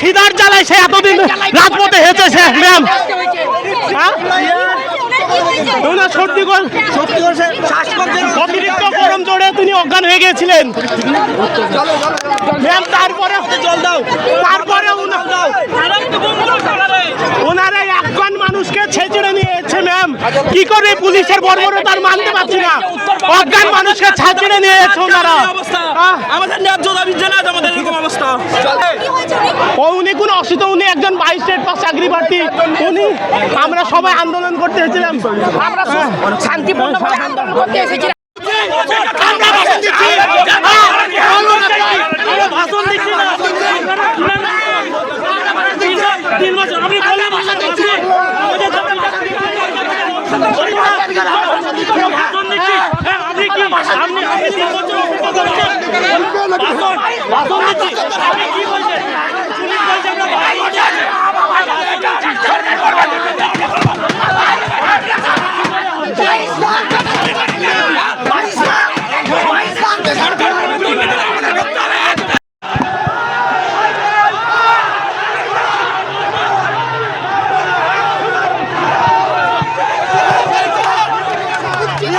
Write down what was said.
খিদার জ্বালায় এতদিন রাজপথে ম্যাম অজ্ঞান হয়ে নিয়েছে ম্যাম কি করে পুলিশের বর্বরতার মানতে পারছে অজ্ঞান মানুষকে ছেঁচড়ে নিয়ে এসেছে ওনারা। আমাদের ন্যায্য দাবি জানা আছে আমাদের এরকম অবস্থা। ও উনি কোনো অসুস্থ উনি একজন বাইশ স্টেট পাস চাকরি প্রার্থী উনি আমরা সবাই আন্দোলন করতে এসেছিলাম। আমরা শান্তিপূর্ণ আন্দোলন করতে এসেছিলাম। আমরা আপনি আপনি কি বলছেন? অভিজ্ঞতা রাখেন ভাষণ ভাষণ দিচ্ছি আপনি কি বলছেন? পুলিশ বলছে আমরা ভাই ভাই ভাই ভাই